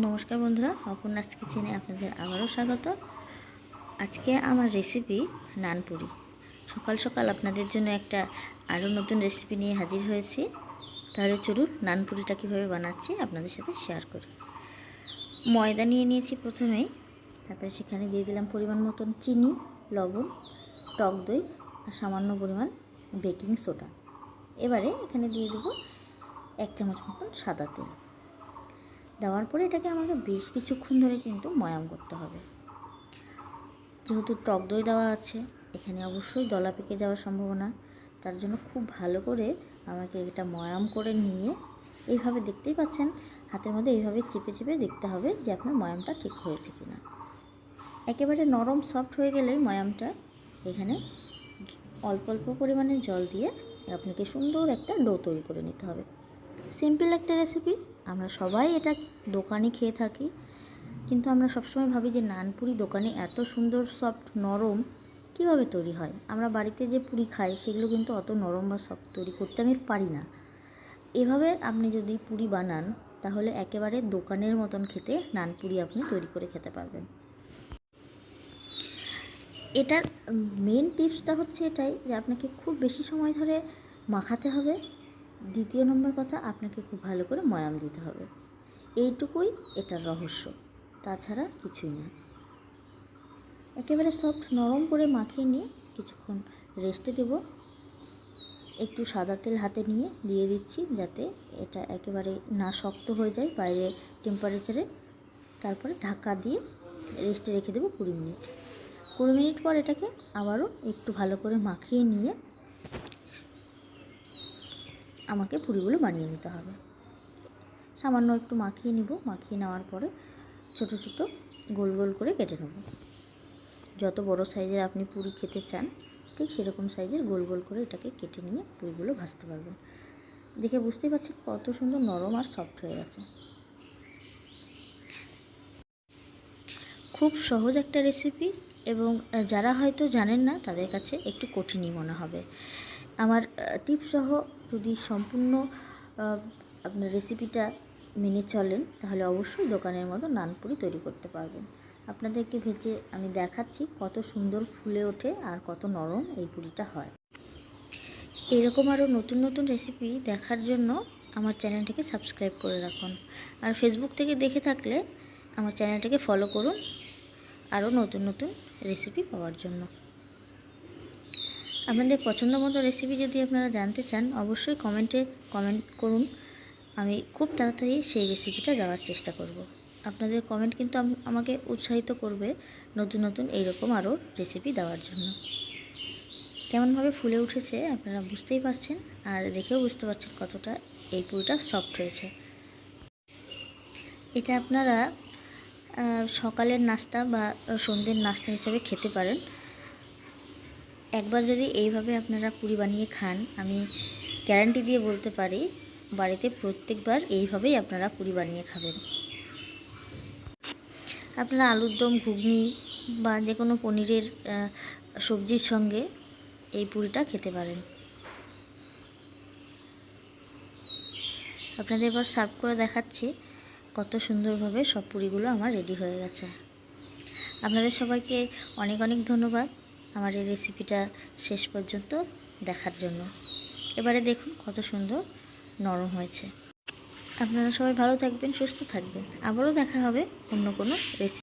নমস্কার বন্ধুরা, অপর্ণাস কিচেনে আপনাদের আবারও স্বাগত। আজকে আমার রেসিপি নানপুরি। সকাল সকাল আপনাদের জন্য একটা আরও নতুন রেসিপি নিয়ে হাজির হয়েছি। তাহলে চলুন নানপুরিটা কীভাবে বানাচ্ছি আপনাদের সাথে শেয়ার করি। ময়দা নিয়ে নিয়েছি প্রথমেই, তারপরে সেখানে দিয়ে দিলাম পরিমাণ মতন চিনি, লবণ, টক দই আর সামান্য পরিমাণ বেকিং সোডা এবারে এখানে দিয়ে দেবো এক চামচ মতন সাদা তেল। দেওয়ার পরে এটাকে আমাকে বেশ কিছুক্ষণ ধরে কিন্তু ময়াম করতে হবে। যেহেতু টক দই দেওয়া আছে, এখানে অবশ্যই দলা পেকে যাওয়ার সম্ভাবনা। তার জন্য খুব ভালো করে আমাকে এটা ময়াম করে নিয়ে এইভাবে দেখতেই পাচ্ছেন, হাতের মধ্যে এইভাবে চেপে চেপে দেখতে হবে যে আপনার ময়ামটা ঠিক হয়েছে কি না একেবারে নরম সফট হয়ে গেলেই ময়ামটা এখানে অল্প অল্প পরিমাণে জল দিয়ে আপনাকে সুন্দর একটা ডো তৈরি করে নিতে হবে। সিম্পল একটা রেসিপি। আমরা সবাই এটা দোকানে খেয়ে থাকি। কিন্তু আমরা সবসময় ভাবি যে নানপুরি দোকানে এত সুন্দর সফট নরম কীভাবে তৈরি হয়? আমরা বাড়িতে যে পুরি খাই, সেগুলো কিন্তু অত নরম বা সফট তৈরি করতে আমি পারি না। এভাবে আপনি যদি পুরি বানান, তাহলে একেবারে দোকানের মতন খেতে নানপুরি আপনি তৈরি করে খেতে পারবেন। এটার মেন টিপসটা হচ্ছে এটাই যে, আপনাকে খুব বেশি সময় ধরে মাখাতে হবে। দ্বিতীয় নম্বর কথা, আপনাকে খুব ভালো করে ময়াম দিতে হবে। এইটুকুই এটার রহস্য, তাছাড়া কিছুই না। একেবারে সফট নরম করে মাখিয়ে নিয়ে কিছুক্ষণ রেস্টে দেব। একটু সাদা তেল হাতে নিয়ে দিয়ে দিচ্ছি যাতে এটা একেবারে না শক্ত হয়ে যায় বাইরে টেম্পারেচারে তারপরে ঢাকা দিয়ে রেস্টে রেখে দেবো কুড়ি মিনিট। কুড়ি মিনিট পর এটাকে আবারও একটু ভালো করে মাখিয়ে নিয়ে আমাকে পুরিগুলো বানিয়ে নিতে হবে। সামান্য একটু মাখিয়ে নিব। মাখিয়ে নেওয়ার পরে ছোট ছোট গোল গোল করে কেটে নেব। যত বড় সাইজের আপনি পুরি খেতে চান, ঠিক সেরকম সাইজের গোল গোল করে এটাকে কেটে নিয়ে পুরিগুলো ভাজতে পারবেন। দেখে বুঝতেই পারছেন কত সুন্দর নরম আর সফট হয়ে গেছে। খুব সহজ একটা রেসিপি এবং যারা হয়তো জানেন না, তাদের কাছে একটু কঠিনই মনে হবে। আমার টিপস সহ যদি সম্পূর্ণ আপনার রেসিপিটা মেনে চলেন, তাহলে অবশ্যই দোকানের মতো নানপুরি তৈরি করতে পারবেন। আপনাদেরকে ভেজে আমি দেখাচ্ছি কত সুন্দর ফুলে ওঠে আর কত নরম এই পুরিটা হয়। এরকম আরও নতুন নতুন রেসিপি দেখার জন্য আমার চ্যানেলটাকে সাবস্ক্রাইব করে রাখুন। আর ফেসবুক থেকে দেখে থাকলে আমার চ্যানেলটাকে ফলো করুন। আরও নতুন নতুন রেসিপি পাওয়ার জন্য। আপনাদের পছন্দ মতো রেসিপি যদি আপনারা জানতে চান, অবশ্যই কমেন্টে কমেন্ট করুন। আমি খুব তাড়াতাড়ি সেই রেসিপিটা দেওয়ার চেষ্টা করব। আপনাদের কমেন্ট কিন্তু আমাকে উৎসাহিত করবে নতুন নতুন এইরকম আরও রেসিপি দেওয়ার জন্য। কেমনভাবে ফুলে উঠেছে আপনারা বুঝতেই পারছেন, আর দেখেও বুঝতে পারছেন কতটা এই পুরোটা সফট হয়েছে। এটা আপনারা সকালের নাস্তা বা সন্ধ্যের নাস্তা হিসেবে খেতে পারেন। একবার যদি এইভাবে আপনারা পুরি বানিয়ে খান, আমি গ্যারান্টি দিয়ে বলতে পারি, বাড়িতে প্রত্যেকবার এইভাবেই আপনারা পুরি বানিয়ে খাবেন। আপনারা আলুর দম, ঘুগনি বা যে কোনো পনিরের সবজির সঙ্গে এই পুরিটা খেতে পারেন। আপনাদের এবার সার্ভ করে দেখাচ্ছি কত সুন্দরভাবে সব পুরিগুলো আমার রেডি হয়ে গেছে। আপনাদের সবাইকে অনেক অনেক ধন্যবাদ। আমার এই রেসিপিটা শেষ পর্যন্ত দেখার জন্য। এবারে দেখুন কত সুন্দর নরম হয়েছে। আপনারা সবাই ভালো থাকবেন, সুস্থ থাকবেন। আবারও দেখা হবে অন্য কোনো রেসিপি